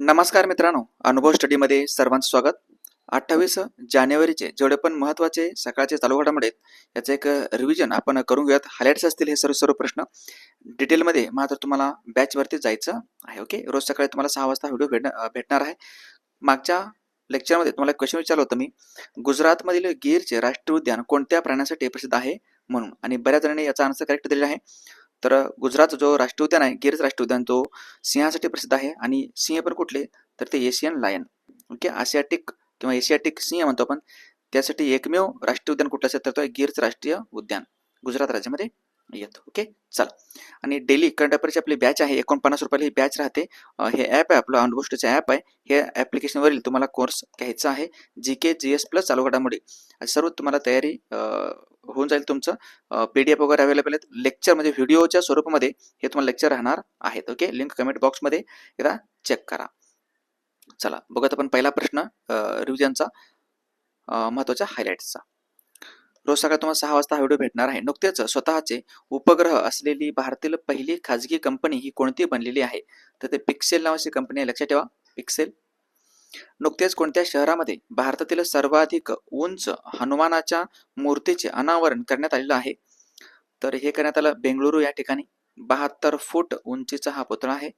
नमस्कार मित्रांनो अनुभव स्टडीमध्ये सर्वांचं स्वागत. अठ्ठावीस जानेवारीचे जेवढे पण महत्त्वाचे सकाळचे चालू घडामोडी आहेत याचं एक रिव्हिजन आपण करून घेऊयात. हायलाईट्स असतील हे सर्व सर्व प्रश्न. डिटेलमध्ये मात्र तुम्हाला बॅचवरती जायचं आहे ओके रोज सकाळी तुम्हाला सहा वाजता व्हिडिओ भेट भेटणार आहे. मागच्या लेक्चरमध्ये तुम्हाला क्वेश्चन विचारलं होतं मी गुजरातमधील गिरचे राष्ट्रीय उद्यान कोणत्या प्राण्यासाठी प्रसिद्ध आहे म्हणून? आणि बऱ्याच जणांनी याचा आन्सर करेक्ट दिलेला आहे. तर गुजरात जो राष्ट्रीय उद्यान आहे गिरज राष्ट्रीय उद्यान तो सिंहासाठी प्रसिद्ध आहे. आणि सिंह पण कुठले? तर ते एशियन लायन. ओके? आशियाटिक किंवा एशियाटिक सिंह म्हणतो आपण. त्यासाठी एकमेव राष्ट्रीय उद्यान कुठलं असेल तर तो आहे गिरज राष्ट्रीय उद्यान. गुजरात राज्यामध्ये येतो ओके चला. आणि डेली करंट अफेअरची आपली बॅच आहे एकोणपन्नास रुपयाला ही बॅच राहते. हे ॲप आहे आपलं अनुभूष्टचं ॲप आहे. हे ॲप्लिकेशनवरील तुम्हाला कोर्स घ्यायचा आहे जी के जी एस प्लस चालू घडामोडी सर्व तुम्हाला तयारी होऊन जाईल तुमचं. पी डी एफ वगैरे अवेलेबल आहेत. लेक्चर म्हणजे व्हिडिओच्या स्वरूपामध्ये हे तुम्हाला लेक्चर राहणार आहेत ओके लिंक कमेंट बॉक्समध्ये एकदा चेक करा. चला बघत आपण पहिला प्रश्न रिव्हिजनचा महत्त्वाच्या हायलाईट्सचा रोज सकाळी तुम्हाला सहा वाजता हा व्हिडिओ भेटणार आहे. नुकतेच स्वतःचे उपग्रह असलेली भारतातील पहिली खाजगी कंपनी ही कोणती बनलेली आहे? तर ते पिक्सेल नावाची कंपनी आहे. लक्षात ठेवा. पिक्सेल. नुकतेच कोणत्या शहरामध्ये भारतातील सर्वाधिक उंच हनुमानाच्या मूर्तीचे अनावरण करण्यात आलेलं आहे? तर हे करण्यात आलं बेंगळुरू या ठिकाणी. बहात्तर फूट उंचीचा हा पुतळा आहे.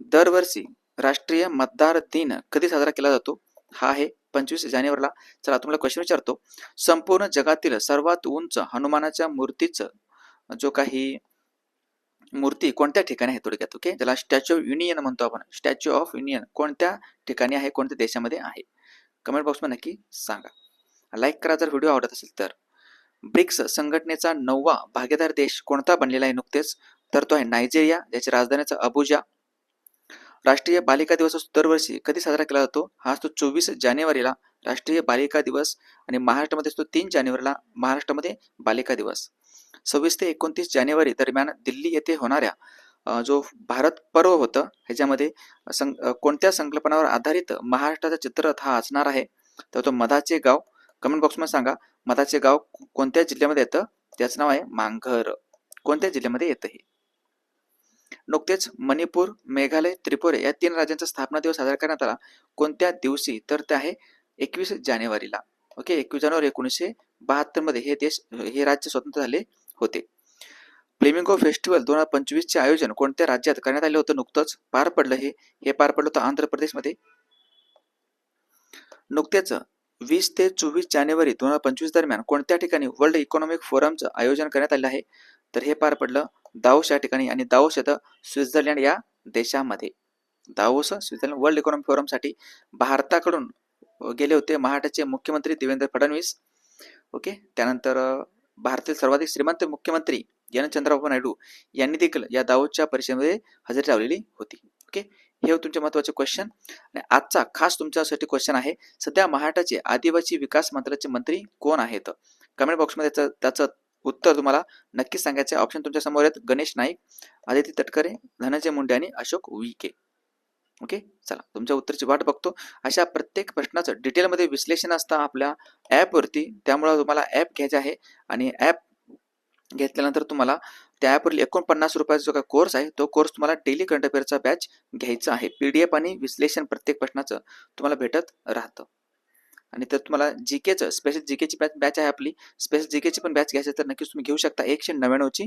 दरवर्षी राष्ट्रीय मतदार दिन कधी साजरा केला जातो? हा आहे पंचवीस जानेवारीला चला तुम्हाला क्वेश्चन विचारतो. संपूर्ण जगातील सर्वात उंच हनुमानाच्या मूर्तीचं जो काही मूर्ती कोणत्या ठिकाणी आहे थोडक्यात ओके ज्याला स्टॅच्यू ऑफ युनियन म्हणतो आपण. स्टॅच्यू ऑफ युनियन कोणत्या ठिकाणी आहे कोणत्या देशामध्ये आहे? कमेंट बॉक्समध्ये नक्की सांगा. लाईक करा जर व्हिडिओ आवडत असेल तर. ब्रिक्स संघटनेचा नववा भागीदार देश कोणता बनलेला आहे नुकतेच? तर तो आहे नायजेरिया ज्याची राजधानीचा अबुजा. राष्ट्रीय बालिका दिवस असतो. दरवर्षी कधी साजरा केला जातो? हा असतो चोवीस जानेवारीला राष्ट्रीय बालिका दिवस आणि महाराष्ट्रामध्ये असतो तीन जानेवारीला महाराष्ट्रामध्ये बालिका दिवस. सव्वीस ते एकोणतीस जानेवारी दरम्यान दिल्ली येथे होणाऱ्या जो भारत पर्व होतं ह्याच्यामध्ये सं कोणत्या संकल्पनावर आधारित महाराष्ट्राचा चित्ररथ हा असणार आहे? तर तो मधाचे गाव. कमेंट बॉक्समध्ये सांगा मधाचे गाव कोणत्या जिल्ह्यामध्ये येतं? त्याचं नाव आहे मांघर. कोणत्या जिल्ह्यामध्ये येतं हे? नुकतेच मणिपूर मेघालय त्रिपुरा या तीन राज्यांचा स्थापना दिवस साजरा करण्यात आला. कोणत्या दिवशी? तर ते आहे एकवीस जानेवारीला. ओके? एकवीस जानेवारी एकोणीसशे बहात्तरमध्ये हे देश हे राज्य स्वतंत्र झाले होते. फ्लेमिंगो फेस्टिवल दोन हजार पंचवीसचे आयोजन कोणत्या राज्यात करण्यात आले होतं? नुकतंच पार पडलं हे. हे पार पडलं होतं आंध्र प्रदेशमध्ये. नुकतेच वीस ते चोवीस जानेवारी दोन हजार पंचवीस दरम्यान कोणत्या ठिकाणी वर्ल्ड इकॉनॉमिक फोरमचं आयोजन करण्यात आलं आहे? तर हे पार पडलं दाओस या ठिकाणी आणि दाओस येतं स्वित्झर्लंड या देशामध्ये. दावोस स्वित्झर्लंड वर्ल्ड इकॉनॉमिक फोरमसाठी भारताकडून गेले होते महाराष्ट्राचे मुख्यमंत्री देवेंद्र फडणवीस. ओके? त्यानंतर भारतातील सर्वाधिक श्रीमंत मुख्यमंत्री एन चंद्रबाबू नायडू यांनी देखील या दावोसच्या परिषदेमध्ये हजेरी लावलेली होती. ओके? हे होते तुमचे महत्त्वाचे क्वेश्चन आणि आजचा खास तुमच्यासाठी क्वेश्चन आहे सध्या महाराष्ट्राचे आदिवासी विकास मंत्र्याचे मंत्री कोण आहेत? कमेंट बॉक्समध्ये त्याचं त्याचं उत्तर तुम्हाला नक्कीच सांगायचं. ऑप्शन तुमच्यासमोर आहेत. गणेश नाईक आदित्य तटकरे धनंजय मुंडे आणि अशोक विके ओके चला तुमच्या उत्तराची वाट बघतो. अशा प्रत्येक प्रश्नाचं डिटेलमध्ये विश्लेषण असतं आपल्या ॲपवरती त्यामुळं तुम्हाला ॲप घ्यायचं आहे आणि ॲप घेतल्यानंतर तुम्हाला त्या ॲपवरील एकोणपन्नास रुपयाचा जो काही कोर्स आहे तो कोर्स तुम्हाला डेली करंट अफेअरचा बॅच घ्यायचा आहे. पी डी एफ आणि विश्लेषण प्रत्येक प्रश्नाचं तुम्हाला भेटत राहतं. आणि तर तुम्हाला जी केचं स्पेशल जी केची बॅच बॅच आहे आपली. स्पेशल जी केची पण बॅच घ्यायची तर नक्कीच तुम्ही घेऊ शकता. एकशे नव्याण्णवची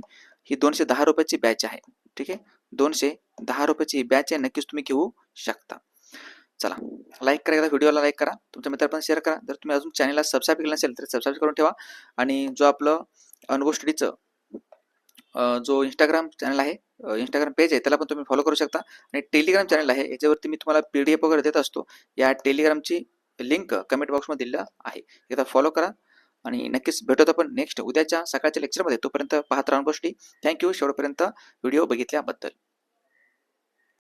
ही दोनशे दहा रुपयाची बॅच आहे. ठीक आहे? दोनशे दहा रुपयाची ही बॅच आहे. नक्कीच तुम्ही घेऊ शकता. चला लाईक करायला व्हिडिओला लाईक करा. तुमच्या मित्रांपर्यंत शेअर करा. जर तुम्ही अजून चॅनलला सबस्क्राईब केलं नसेल तर सबस्क्राईब करून ठेवा. आणि जो आपलं अनुभव स्टडीचं जो इंस्टाग्राम चॅनल आहे इंस्टाग्राम पेज आहे त्याला पण तुम्ही फॉलो करू शकता. आणि टेलिग्राम चॅनल आहे याच्यावरती मी तुम्हाला पी डी एफ वगैरे देत असतो. या टेलिग्रामची लिंक कमेंट बॉक्समध्ये दिलेला आहे. एकदा फॉलो करा आणि नक्कीच भेटत आपण नेक्स्ट उद्याच्या सकाळच्या लेक्चरमध्ये तोपर्यंत पाहत राहून गोष्टी. थँक्यू शेवटपर्यंत व्हिडिओ बघितल्याबद्दल.